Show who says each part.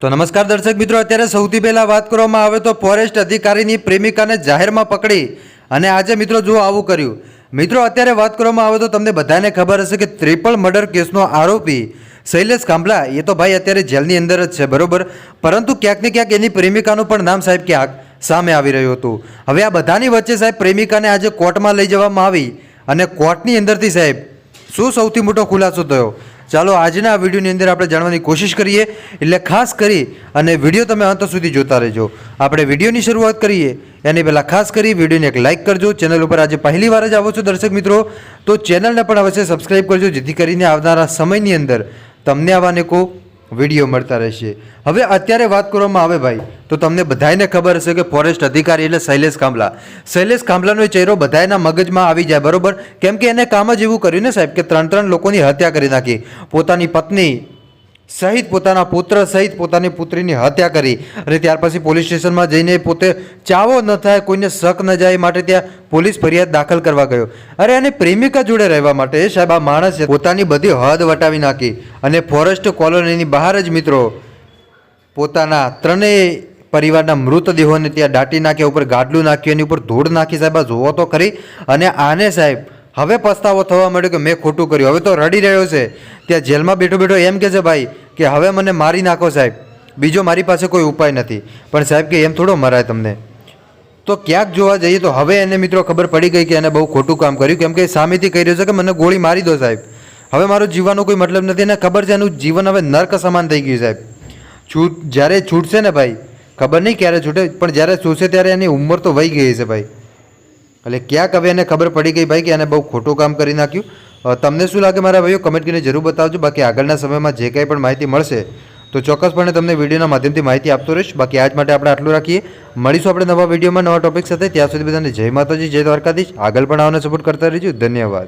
Speaker 1: તો નમસ્કાર દર્શક મિત્રો, અત્યારે સૌથી પહેલા વાત કરવામાં આવે તો ફોરેસ્ટ અધિકારીની પ્રેમિકાને જાહેરમાં પકડી અને આજે મિત્રો જો આવું કર્યું. મિત્રો, અત્યારે વાત કરવામાં આવે તો તમને બધાને ખબર હશે કે ત્રિપલ મર્ડર કેસનો આરોપી શૈલેષ કાંબલા એ તો ભાઈ અત્યારે જેલની અંદર જ છે, બરોબર? પરંતુ ક્યાંક ને ક્યાંક એની પ્રેમિકાનું પણ નામ સાહેબ ક્યાંક સામે આવી રહ્યું હતું. હવે આ બધાની વચ્ચે સાહેબ પ્રેમિકાને આજે કોર્ટમાં લઈ જવામાં આવી અને કોર્ટની અંદરથી સાહેબ શું સૌથી મોટો ખુલાસો થયો? ચાલો આજના વિડીયોની અંદર આપણે જાણવાની કોશિશ કરીએ. એટલે ખાસ કરી અને વીડિયો તમે અંત સુધી જોતા રહેજો. આપણે વિડીયોની શરૂઆત કરીએ. એની પહેલાં ખાસ કરી વિડીયોને એક લાઇક કરજો. ચેનલ ઉપર આજે પહેલી વાર જ આવો છો દર્શક મિત્રો, તો ચેનલને પણ અવશ્ય સબસ્ક્રાઈબ કરજો, જેથી કરીને આવનારા સમયની અંદર તમને આવા અનેકો વીડિયો મળતા રહેશે. હવે અત્યારે વાત કરવામાં આવે ભાઈ, તો તમને બધાને ખબર હશે કે ફોરેસ્ટ અધિકારી એટલે શૈલેષ કાંબલા શૈલેષ કાંબલાનો ચહેરો બધાના મગજમાં આવી જાય, બરોબર? કેમ કે એને કામ જ એવું કર્યું ને સાહેબ, કે ત્રણ ત્રણ લોકોની હત્યા કરી નાખી. પોતાની પત્ની સહિત પોતાના પુત્ર સહિત પોતાની પુત્રીની હત્યા કરી અને ત્યાર પછી પોલીસ સ્ટેશનમાં જઈને પોતે ચાવો ન થાય, કોઈને શક ન જાય માટે ત્યાં પોલીસ ફરિયાદ દાખલ કરવા ગયો. અરે અને પ્રેમિકા જોડે રહેવા માટે સાહેબ આ માણસે પોતાની બધી હદ વટાવી નાખી અને ફોરેસ્ટ કોલોનીની બહાર જ મિત્રો પોતાના ત્રણેય પરિવારના મૃતદેહોને ત્યાં દાટી નાખ્યા, ઉપર ગાડલું નાખ્યું, એની ઉપર ધૂળ નાખી. સાહેબ, આ જોવો તો ખરી. અને આને સાહેબ હવે પસ્તાવો થવા માંડ્યો કે મેં ખોટું કર્યું. હવે તો રડી રહ્યો છે. ત્યાં જેલમાં બેઠો બેઠો એમ કે છે, ભાઈ કે હવે મને મારી નાખો સાહેબ. બીજો મારી પાસે કોઈ ઉપાય નથી. પણ સાહેબ કે એમ થોડો મરાય તમને. તો ક્યાંક જોવા જઈએ તો હવે એને મિત્રો ખબર પડી ગઈ કે એને બહુ ખોટું કામ કર્યું. કેમ કે સામેથી કહી રહ્યો છે કે મને ગોળી મારી દો સાહેબ. હવે મારું જીવવાનો કોઈ મતલબ નથી. એને ખબર છે એનું જીવન હવે નર્ક સમાન થઈ ગયું સાહેબ. છૂટ, જ્યારે છૂટશે ને ભાઈ, ખબર નહીં ક્યારે છૂટે, પણ જ્યારે છૂટશે ત્યારે એની ઉંમર તો વહી ગઈ છે ભાઈ. એટલે ક્યાંક હવે એને ખબર પડી ગઈ ભાઈ કે એને બહુ ખોટું કામ કરી નાખ્યું. તમને શું લાગે મારા ભાઈઓ? કમેન્ટ કરીને જરૂર બતાવજો. બાકી આગળના સમયમાં જે કંઈ પણ માહિતી મળશે, તો ચોક્કસપણે તમને વિડીયોના માધ્યમથી માહિતી આપતો રહીશ. બાકી આજ માટે આપણે આટલું રાખીએ. મળીશું આપણે નવા વિડીયોમાં નવા ટોપિક સાથે. ત્યાં સુધી બધાને જય માતાજી, જય દ્વારકાધીશ. આગળ પણ આવવાને સપોર્ટ કરતા રહીજો. ધન્યવાદ.